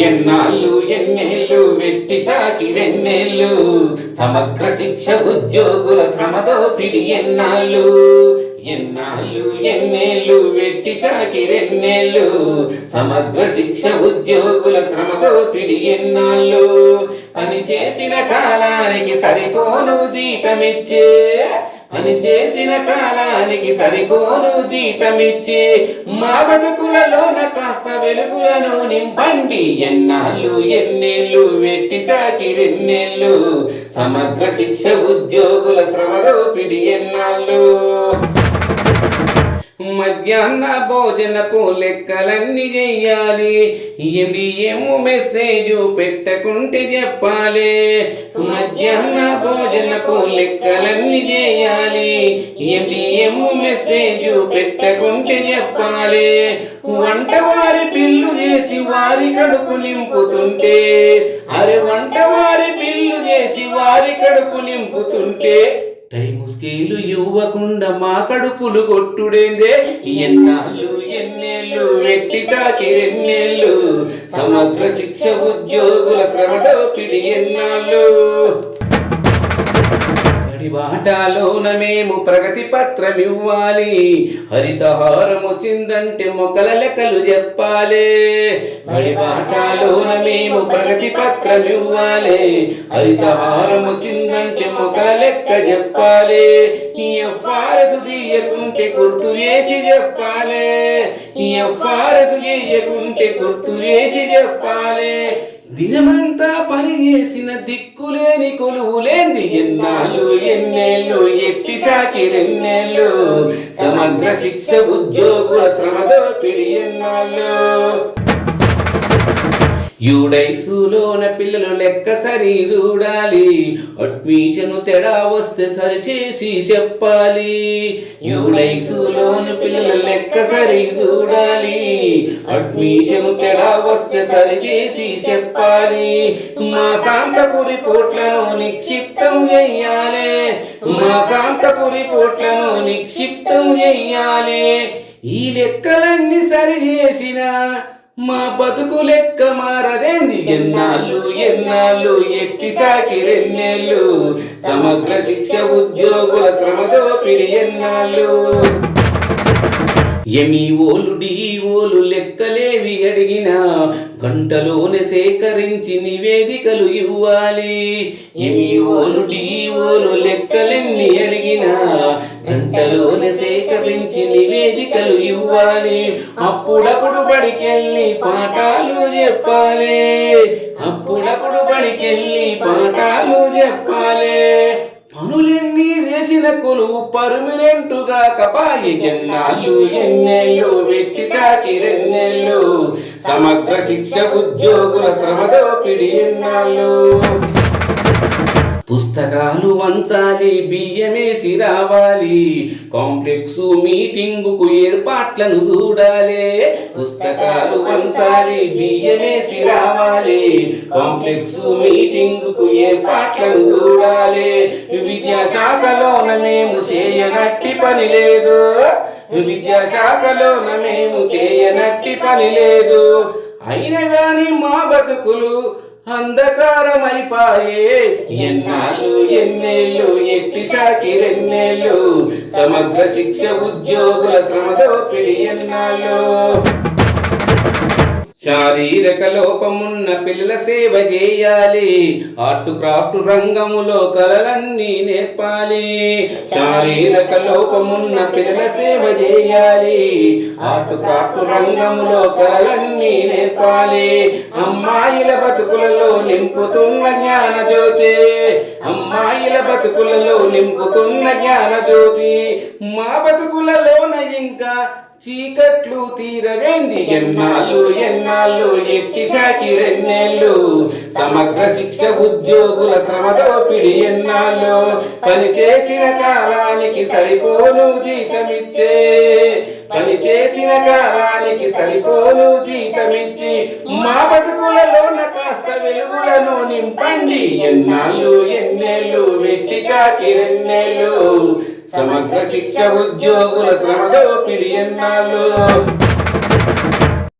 ఎన్నాళ్ళు ఎన్నేళ్ళు వెట్టి చాకిరెన్నేళ్ళు సమగ్ర శిక్ష ఉద్యోగుల శ్రమదోపిడి ఎన్నాళ్ళు? ఎన్నాళ్ళు ఎన్నేళ్ళు వెట్టి చాకిరెన్నేళ్ళు సమగ్ర శిక్ష ఉద్యోగుల శ్రమదోపిడి ఎన్నాళ్ళు? పని చేసిన కాలానికి సరిపోను జీతమిచ్చే పని చేసిన కాలానికి సరిపోను జీతమిచ్చి మా బతుకులలోన కాస్త వెలుగులను నింపండి. ఎన్నాళ్ళు ఎన్నేళ్ళు వెట్టి చాకి రెన్నేళ్ళు సమగ్ర శిక్ష ఉద్యోగుల శ్రమదోపిడి ఎన్నాళ్ళు? మధ్యాహ్న భోజనపు లెక్కలన్నీ చెయ్యాలి. ఏమో మెసేజ్ పెట్టకుంటే చెప్పాలి. మధ్యాహ్న భోజనపు లెక్కలన్నీ చేయాలి ఏమో మెసేజ్ పెట్టకుంటే చెప్పాలి. వంట వారి పిల్లు చేసి వారి కడుపు నింపుతుంటే అరే వంట వారి పిల్లు చేసి వారి కడుపు నింపుతుంటే టైము స్కేలు ఇవ్వకుండా మా కడుపులు కొట్టుడేందే? ఎన్నాళ్ళు ఎన్నేళ్ళు వెట్టి ఎన్నేళ్ళు సమగ్ర శిక్ష ఉద్యోగుల శ్రమ దోపిడి ఎన్నాళ్ళు? ప్రతి బాటాలోన మేము ప్రగతి పత్రం ఇవ్వాలి హరితహారం వచ్చిందంటే మొక్కల లెక్కలు చెప్పాలి. బడి బాటాలోన మేము ప్రగతి పత్రం ఇవ్వాలి హరితహారం వచ్చిందంటే మొక్కల లెక్క చెప్పాలి. ఈ ఎఫ్ఆర్ఎస్ తీయకుంటే గుర్తు వేసి చెప్పాలి. ఈ ఎఫ్ఆర్ఎస్ తీయకుంటే గుర్తు వేసి చెప్పాలి. దినమంతా పని చేసిన దిక్కులేని కొలువులేంది ఎన్నాళ్ళు ఎన్నేళ్ళు ఎట్టి సాకి రెన్నేళ్ళు సమగ్ర శిక్ష ఉద్యోగుల శ్రమదోపిడి ఎన్నాళ్ళు. యూడైసులోన పిల్లలు లెక్క సరి చూడాలి అడ్మిషన్ తేడా వస్తే సరిచేసి చెప్పాలి. యూడైసులోన పిల్లలు లెక్క సరి చూడాలి అడ్మిషన్ తేడా వస్తే సరిచేసి చెప్పాలి. మా శాంతపురి పోట్లను నిక్షిప్తం చెయ్యాలి మా శాంతపురి పోట్లను నిక్షిప్తం చెయ్యాలి ఈ లెక్కలన్నీ సరి చేసిన మా బతుకు లెక్క మారదేంది ఎన్నాళ్ళు ఎన్నాళ్ళు ఎట్టి సాకి రెండేళ్ళు. సమగ్ర శిక్ష ఉద్యోగుల శ్రమదోపిడి ఎన్నాళ్ళు. ఎమీఓలు డిఓలు లెక్కలేవి అడిగినా గంటలోనే సేకరించి నివేదికలు ఇవ్వాలి. ఎమీఓలు డిఓలు లెక్కలెన్ని అడిగినా గంటలోనే సేకరించి నివేదికలు ఇవ్వాలి. అప్పుడప్పుడు బడికెళ్ళి పాఠాలు చెప్పాలి. అప్పుడప్పుడు బడికెళ్ళి పాఠాలు చెప్పాలి. పనులన్నీ చేసిన కొలువు పర్మినెంటుగా కపాయి ఎన్నాళ్ళు ఎన్నెళ్ళు వెట్టి చాకి సమగ్ర శిక్ష ఉద్యోగుల శ్రమదోపిడి ఎన్నాళ్ళు. పుస్తకాలు వంచాలి బియ్యమేసి రావాలి కాంప్లెక్స్ మీటింగుకు ఏర్పాట్లను చూడాలి. పుస్తకాలు వంచాలి బియ్యమేసి రావాలి కాంప్లెక్స్ మీటింగుకు ఏర్పాట్లను చూడాలి. విద్యాశాఖలోన మేము చేయనట్టి పని లేదు. విద్యాశాఖలోన మేము చేయనట్టి పని లేదు. అయినా కానీ మా బతుకులు అంధకారమైపాయే. ఎన్నాళ్ళు ఎన్నేళ్ళు ఎట్టి సాకి రెన్నేళ్ళు సమగ్ర శిక్ష ఉద్యోగుల శ్రమతో పిడి ఎన్నాళ్ళు. శారీరక లోపమున్న పిల్లల సేవ చేయాలి. ఆర్ట్ క్రాఫ్ట్ రంగములో కలలన్నీ నేర్పాలి. శారీరక లోపమున్న పిల్లల సేవ చేయాలి. ఆర్ట్ క్రాఫ్ట్ రంగములో కలలన్నీ నేర్పాలి. అమ్మాయిల బతుకులలో నింపుతున్న జ్ఞాన జ్యోతి అమ్మాయిల బతుకులలో నింపుతున్న జ్ఞాన జ్యోతి మా బతుకులలోన ఇంకా చీకట్లు తీరవేంది ఎన్నాళ్ళు ఎన్నాళ్ళు ఎట్టి సాకి రెన్నేళ్ళు సమగ్ర శిక్ష ఉద్యోగుల శ్రమదోపిడి ఎన్నాళ్ళు. పని చేసిన కాలానికి సరిపోను జీతమిచ్చే. పని చేసిన కాలానికి సరిపోను జీతమిచ్చి. మా బతుకులలోన కాస్త వెలుగులను నింపండి. ఎన్నాళ్ళు ఎన్నేళ్ళు వెట్టి చాకి రెన్నెళ్ళు సమగ్ర శిక్ష ఉద్యోగుల శ్రమదోపిడి ఎన్నాళ్ళు